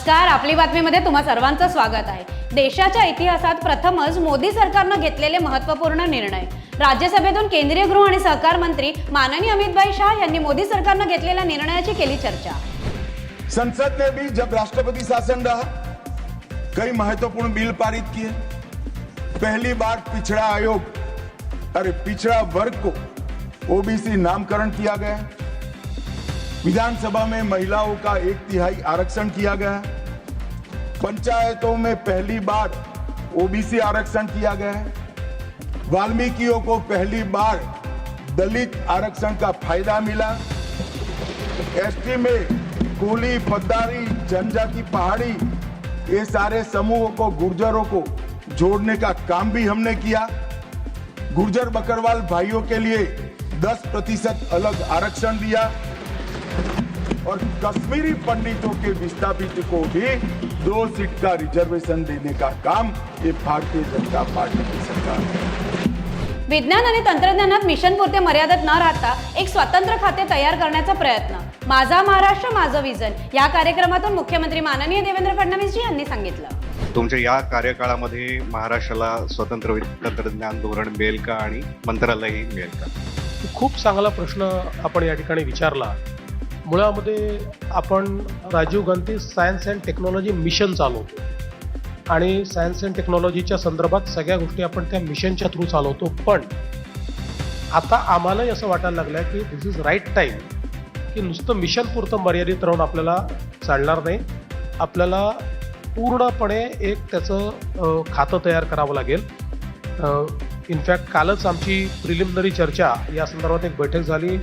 नमस्कार आपली बातमीमध्ये तुम्हा सर्वांचं स्वागत आहे. देशाच्या इतिहासात प्रथमच मोदी सरकारनं घेतलेले महत्त्वपूर्ण निर्णय. राज्यसभेतून केंद्रीय गृह आणि सहकार मंत्री माननीय अमितभाई शाह यांनी मोदी सरकारनं घेतलेल्या निर्णयाची केली चर्चा. संसद ने भी जब राष्ट्रपति शासन रहा कई महत्त्वपूर्ण बिल पारित किए. पहली बार पिछड़ा आयोग अरे पिछड़ा वर्ग को ओबीसी नामकरण किया गया। विधानसभा में महिलाओं का एक तिहाई आरक्षण किया गया पंचायतों में पहली बार ओबीसी आरक्षण किया गया है। वाल्मीकियों को पहली बार दलित आरक्षण का फ़ायदा मिला। एसटी में कुली पद्दारी जनजाति पहाड़ी, ये सारे समूहों को, गुर्जरों को जोड़ने का काम भी हमने किया। गुर्जर बकरवाल भाइयों के लिए 10 प्रतिशत अलग आरक्षण दिया। और कश्मीरी पंडितों के विस्थापित को भी दो सीट का रिजर्वेशन देने का काम ये भारतीय जनता पार्टी की सरकार है। विज्ञान आणि तंत्रज्ञानात मिशन पुरते मर्यादित न राहता एक स्वतंत्र खाते तयार करण्याचा प्रयत्न. माझा महाराष्ट्र माझं विजन. या कार्यक्रमातून मुख्यमंत्री माननीय देवेंद्र फडणवीसजी यांनी सांगितलं. तुमच्या या कार्यकाळामध्ये महाराष्ट्राला स्वतंत्र तंत्रज्ञान धोरण मिळेल का आणि मंत्रालयही मिळेल का? खूप चांगला प्रश्न आपण या ठिकाणी विचारला. मुळामध्ये आपण Rajiv Gandhi science and technology mission चालवतो. आणि सायन्स अँड टेक्नॉलॉजीच्या संदर्भात सगळ्या गोष्टी आपण त्या मिशनच्या थ्रू चालवतो. पण आता आम्हालाही असं वाटायला लागलं की दिस इज राईट टाईम की नुसतं मिशन पुरतं मर्यादित राहून आपल्याला चालणार नाही. आपल्याला पूर्णपणे एक त्याचं खातं तयार करावं लागेल. इनफॅक्ट कालच आमची प्रिलिमिनरी चर्चा या संदर्भात एक बैठक झाली.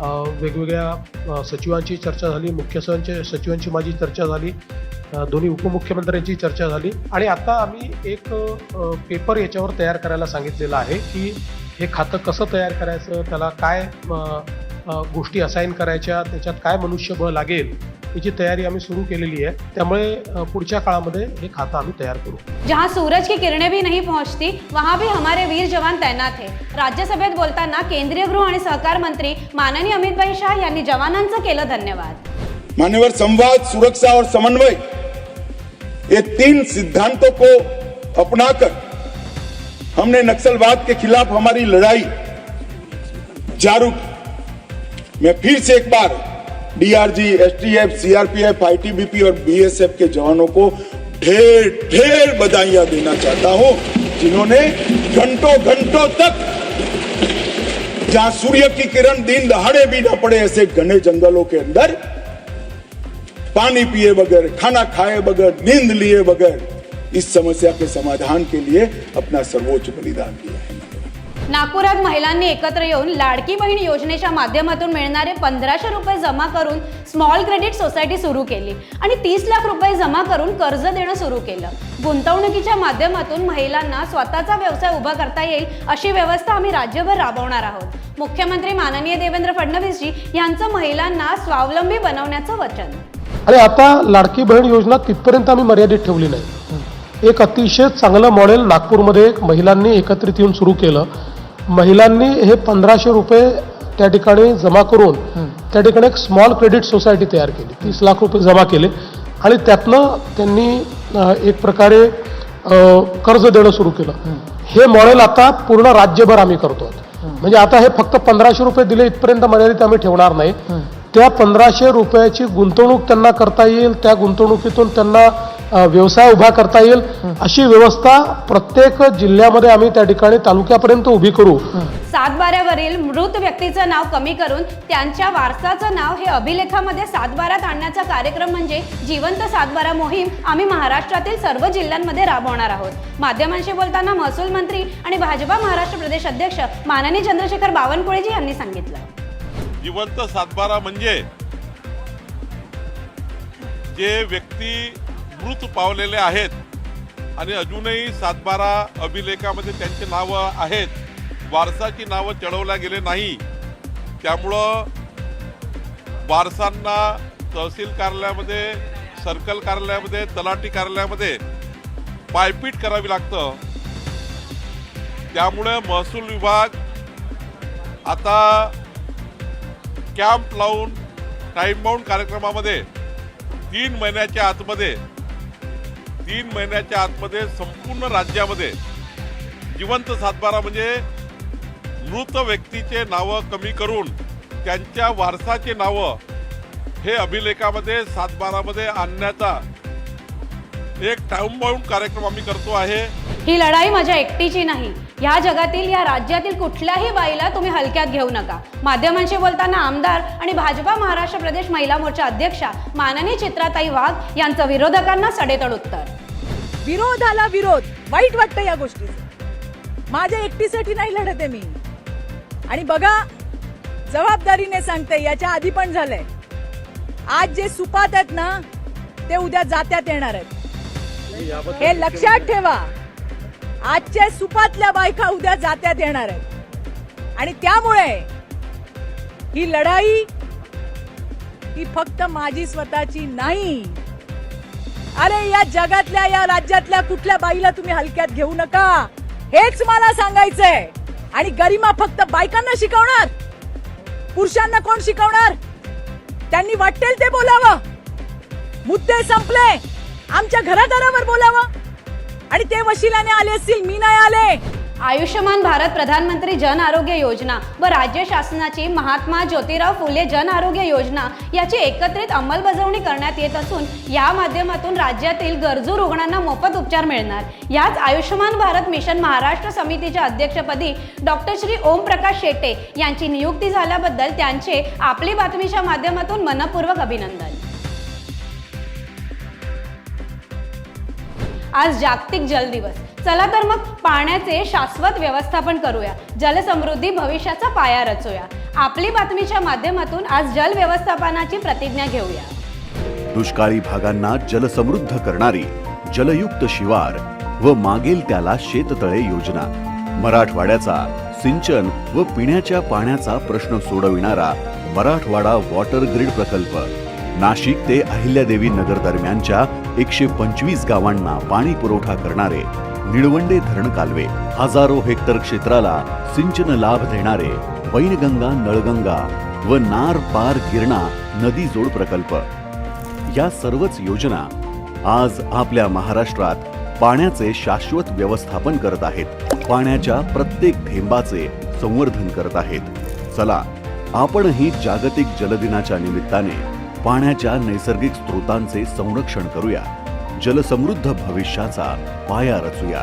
वेगवेगळ्या सचिवांची चर्चा झाली मुख्य सचिवांची सचिवांची माझी चर्चा झाली दोन्ही उपमुख्यमंत्र्यांची चर्चा झाली. आणि आता आम्ही एक पेपर याच्यावर तयार करायला सांगितलेलं आहे की हे खातं कसं तयार करायचं त्याला काय गोष्टी असाइन करायच्या त्याच्यात काय मनुष्यबळ लागेल याची तयारी आम्ही सुरू केलेली आहे. त्यामुळे पुढच्या काळामध्ये हे खातं आम्ही तयार करू. जहां सूरज की किरणें भी नहीं पहुंचती वहां भी हमारे वीर जवान तैनात है. राज्यसभेत बोलताना केंद्रीय गृह आणि सहकार मंत्री माननीय अमितभाई शाह यांनी जवानांचं केलं धन्यवाद. मान्यवर संवाद सुरक्षा और समन्वय ये तीन सिद्धांतों को अपनाकर हमने नक्सलवाद के खिलाफ हमारी लड़ाई जारी की। मैं फिर से एक बार डीआरजी एसटीएफ सीआरपीएफ आईटीबीपी और बीएसएफ के जवानों को ढेर ढेर बधाइयाँ देना चाहता हूँ, जिन्होंने घंटों घंटों तक जहाँ सूर्य की किरण दिन दहाड़े भी न पड़े ऐसे घने जंगलों के अंदर पानी पिए बगैर, खाना खाए बगैर, नींद लिए बगैर, इस समस्या के समाधान के लिए अपना सर्वोच्च बलिदान दिया है। नागपुरात महिलांनी एकत्र येऊन लाडकी बहीण योजनेच्या माध्यमातून मिळणारे पंधराशे रुपये जमा करून स्मॉल क्रेडिट सोसायटी सुरू केली आणि तीस लाख रुपये जमा करून कर्ज देणं सुरू केलं. गुंतवणुकीच्या माध्यमातून महिलांना स्वतःचा व्यवसाय उभा करता येईल अशी व्यवस्था आम्ही राज्यभर राबवणार आहोत. मुख्यमंत्री माननीय देवेंद्र फडणवीसजी यांचं महिलांना स्वावलंबी बनवण्याचं वचन. अरे आता लाडकी बहीण योजना तिथपर्यंत आम्ही मर्यादित ठेवली नाही. एक अतिशय चांगलं मॉडेल नागपूरमध्ये महिलांनी एकत्रित येऊन सुरू केलं. महिलांनी हे पंधराशे रुपये त्या ठिकाणी जमा करून त्या ठिकाणी एक स्मॉल क्रेडिट सोसायटी तयार केली. तीस लाख रुपये जमा केले. आणि त्यातनं त्यांनी एक प्रकारे कर्ज देणं सुरू केलं. हे मॉडेल आता पूर्ण राज्यभर आम्ही करतो म्हणजे आता हे फक्त पंधराशे रुपये दिले इथपर्यंत मर्यादित आम्ही ठेवणार नाही. त्या पंधराशे रुपयाची गुंतवणूक त्यांना करता येईल त्या गुंतवणुकीतून त्यांना व्यवसाय उभा करता येईल अशी व्यवस्था प्रत्येक जिल्ह्यामध्ये आम्ही त्या ठिकाणी तालुक्यापर्यंत उभी करू. सातबाऱ्यावरील मृत व्यक्तीचं नाव कमी करून त्यांच्या वारसाचं नाव हे अभिलेखामध्ये सातबाऱ्यात आणण्याचा कार्यक्रम म्हणजे जिवंत सातबारा मोहीम आम्ही महाराष्ट्रातील सर्व जिल्ह्यांमध्ये राबवणार आहोत. माध्यमांशी बोलताना महसूल मंत्री आणि भाजपा महाराष्ट्र प्रदेश अध्यक्ष माननीय चंद्रशेखर बावनकुळेजी यांनी सांगितलं. जिवंत सातबारा म्हणजे जे व्यक्ती मृत पावलेले आहेत. आणि अजूनही सातबारा अभिलेखामध्ये त्यांची नावं आहेत. वारसाची नावं चढवल्या गेले नाही. त्यामुळं वारसांना तहसील कार्यालयामध्ये सर्कल कार्यालयामध्ये तलाठी कार्यालयामध्ये पायपीट करावी लागतं. त्यामुळे महसूल विभाग आता कॅम्प लावून टाईमबाउंड कार्यक्रमामध्ये तीन महिन्याच्या आतमध्ये तीन महिन्याच्या आतमध्ये संपूर्ण राज्यामध्ये जिवंत सातबारा म्हणजे मृत व्यक्तीचे नावं कमी करून त्यांच्या वारसाचे नावं हे अभिलेखामध्ये सातबारामध्ये आणण्याचा एक टाइम बाउंड कार्यक्रम आम्ही करतो आहे. ही लढाई माझ्या एकटीची नाही. ह्या जगातील या राज्यातील कुठल्याही बाईला तुम्ही हलक्यात घेऊ नका. माध्यमांशी बोलताना आमदार आणि भाजपा महाराष्ट्र प्रदेश महिला मोर्चा अध्यक्षा माननीय चित्राताई वाघ यांचं विरोधकांना सडेतड उत्तर. विरोधाला विरोध वाईट वाटतं या गोष्टीचं. माझ्या एकटीसाठी नाही लढत आहे मी. आणि बघा जबाबदारीने सांगते याच्या आधी पण झालंय. आज जे सुपात आहेत ना ते उद्या जात्यात येणार आहेत. हे लक्षात ठेवा. आजच्या सुपातल्या बायका उद्या जात्यात येणार आहेत. आणि त्यामुळे ही लढाई ही फक्त माझी स्वतःची नाही. अरे या जगातल्या या राज्यातल्या कुठल्या बाईला तुम्ही हलक्यात घेऊ नका. हेच मला सांगायचंय. आणि गरिमा फक्त बायकांना शिकवणार? पुरुषांना कोण शिकवणार? त्यांनी वाटेल ते बोलावं. मुद्दे संपले. आमच्या घरादारावर बोलावं. आणि ते वशिलाने आले असतील मी नाही आले. आयुष्यमान भारत प्रधानमंत्री जन आरोग्य योजना व राज्य शासनाची महात्मा ज्योतिराव फुले जन आरोग्य योजना याची एकत्रित अंमलबजावणी करण्यात येत असून या माध्यमातून राज्यातील गरजू रुग्णांना मोफत उपचार मिळणार. याच आयुष्यमान भारत मिशन महाराष्ट्र समितीच्या अध्यक्षपदी डॉक्टर श्री ओम प्रकाश शेटे यांची नियुक्ती झाल्याबद्दल त्यांचे आपली बातमीच्या माध्यमातून मनपूर्वक अभिनंदन. आज जागतिक जल दिवस. चला तर मग पाण्याचे शाश्वत व्यवस्थापन करूया. जलसमृद्धी भविष्याचा पाया रचूया. आपली बातमीच्या माध्यमातून आज जल व्यवस्थापनाची प्रतिज्ञा घेऊया. दुष्काळी भागांना जलसमृद्ध करणारी जलयुक्त शिवार व मागेल त्याला शेततळे योजना. मराठवाड्याचा सिंचन व पिण्याच्या पाण्याचा प्रश्न सोडविणारा मराठवाडा वॉटर ग्रीड प्रकल्प. नाशिक ते अहिल्यादेवी नगर दरम्यानच्या एकशे पंचवीस गावांना पाणी पुरवठा करणारे निळवंडे धरण कालवे हजारो हेक्टर क्षेत्राला सिंचन लाभ देणारे वैनगंगा नळगंगा व नार पार गिरणा नदी जोड प्रकल्प. या सर्वच योजना आज आपल्या महाराष्ट्रात पाण्याचे शाश्वत व्यवस्थापन करत आहेत. पाण्याच्या प्रत्येक थेंबाचे संवर्धन करत आहेत. चला आपणही जागतिक जलदिनाच्या निमित्ताने पाण्याच्या नैसर्गिक स्रोतांचे संरक्षण करूया. जलसमृद्ध भविष्याचा पाया रचूया.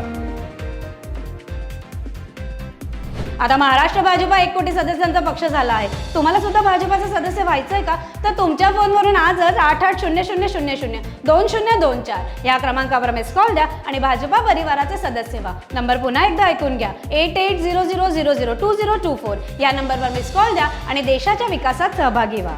आता महाराष्ट्र भाजपा एक कोटी सदस्यांचा पक्ष झाला आहे. तुम्हाला सुद्धा भाजपाचा सदस्य व्हायचंय का? तर तुमच्या फोनवरून आजच आठ आठ शून्य शून्य शून्य शून्य दोन शून्य दोन चार या क्रमांकावर मिस कॉल द्या आणि भाजपा परिवाराचे सदस्य व्हा. नंबर पुन्हा एकदा ऐकून घ्या. Eight eight zero zero zero zero two zero two four या नंबरवर मिस कॉल द्या आणि देशाच्या विकासात सहभागी व्हा.